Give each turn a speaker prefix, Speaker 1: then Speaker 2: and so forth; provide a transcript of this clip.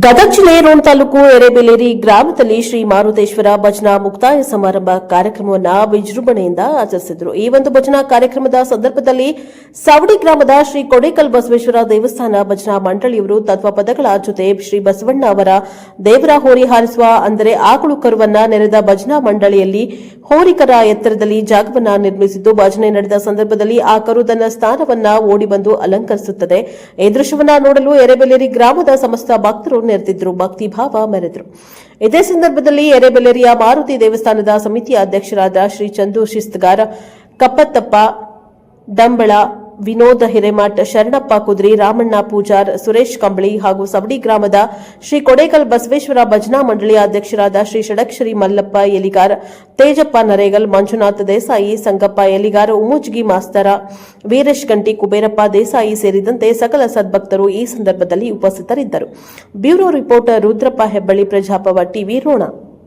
Speaker 1: ಗದಗ ಜಿಲ್ಲೆ ರೋಣ ತಾಲೂಕು ಎರೆಬೆಲೇರಿ ಗ್ರಾಮದಲ್ಲಿ ಶ್ರೀ ಮಾರುತೇಶ್ವರ ಭಜನಾ ಮುಕ್ತಾಯ ಸಮಾರಂಭ ಕಾರ್ಯಕ್ರಮವನ್ನು ವಿಜೃಂಭಣೆಯಿಂದ ಆಚರಿಸಿದರು. ಈ ಒಂದು ಭಜನಾ ಕಾರ್ಯಕ್ರಮದ ಸಂದರ್ಭದಲ್ಲಿ ಸವಡಿ ಗ್ರಾಮದ ಶ್ರೀ ಕೊಡೇಕಲ್ ಬಸವೇಶ್ವರ ದೇವಸ್ಥಾನ ಭಜನಾ ಮಂಡಳಿಯವರು ತತ್ವ ಪದಗಳ ಜೊತೆ ಶ್ರೀ ಬಸವಣ್ಣ ಅವರ ದೇವರ ಹೋರಿ ಹಾರಿಸುವ, ಅಂದರೆ ಆಕಳು ಕರುವನ್ನ ನೆರೆದ ಭಜನಾ ಮಂಡಳಿಯಲ್ಲಿ ಹೋರಿಕರ ಎತ್ತರದಲ್ಲಿ ಜಾಗವನ್ನ ನಿರ್ಮಿಸಿದ್ದು, ಭಜನೆ ನಡೆದ ಸಂದರ್ಭದಲ್ಲಿ ಆ ಕರು ತನ್ನ ಸ್ಥಾನವನ್ನ ಓಡಿಬಂದು ಅಲಂಕರಿಸುತ್ತದೆ. ಈ ದೃಶ್ಯವನ್ನ ನೋಡಲು ಎರೆಬೆಲೇರಿ ಗ್ರಾಮದ ಸಮಸ್ತ ಭಕ್ತರು ನೆರೆದಿದ್ರು. ಭಕ್ತಿಭಾವ ಮೆರೆದರು. ಇದೇ ಸಂದರ್ಭದಲ್ಲಿ ಎರೆಬೆಲೆರಿಯ ಮಾರುತಿ ದೇವಸ್ಥಾನದ ಸಮಿತಿಯ ಅಧ್ಯಕ್ಷರಾದ ಶ್ರೀ ಚಂದು ಶಿಸ್ತಗಾರ ಕಪ್ಪತ್ತಪ್ಪ ಡಂಬಳ ವಿನೋದ ಹಿರೇಮಠ್, ಶರಣಪ್ಪ ಕುದ್ರಿ, ರಾಮಣ್ಣ ಪೂಜಾರ್, ಸುರೇಶ್ ಕಂಬಳಿ ಹಾಗೂ ಸವಡಿ ಗ್ರಾಮದ ಶ್ರೀ ಕೊಡೇಕಲ್ ಬಸವೇಶ್ವರ ಭಜನಾ ಮಂಡಳಿಯ ಅಧ್ಯಕ್ಷರಾದ ಶ್ರೀ ಷಡಕ್ಷರಿ ಮಲ್ಲಪ್ಪ ಎಲಿಗಾರ್, ತೇಜಪ್ಪ ನರೇಗಲ್, ಮಂಜುನಾಥ್ ದೇಸಾಯಿ, ಸಂಗಪ್ಪ ಎಲಿಗಾರ್, ಉಮುಜ್ಗಿ ಮಾಸ್ತರ, ವೀರೇಶ್ ಗಂಟಿ, ಕುಬೇರಪ್ಪ ದೇಸಾಯಿ ಸೇರಿದಂತೆ ಸಕಲ ಸದ್ಭಕ್ತರು ಈ ಸಂದರ್ಭದಲ್ಲಿ ಉಪಸ್ಥಿತರಿದ್ದರು. ಬ್ಯೂರೋ ರಿಪೋರ್ಟರ್ ರುದ್ರಪ್ಪ ಹೆಬ್ಬಳ್ಳಿ, ಪ್ರಜಾಪವ ಟಿವಿ ರೋಣ.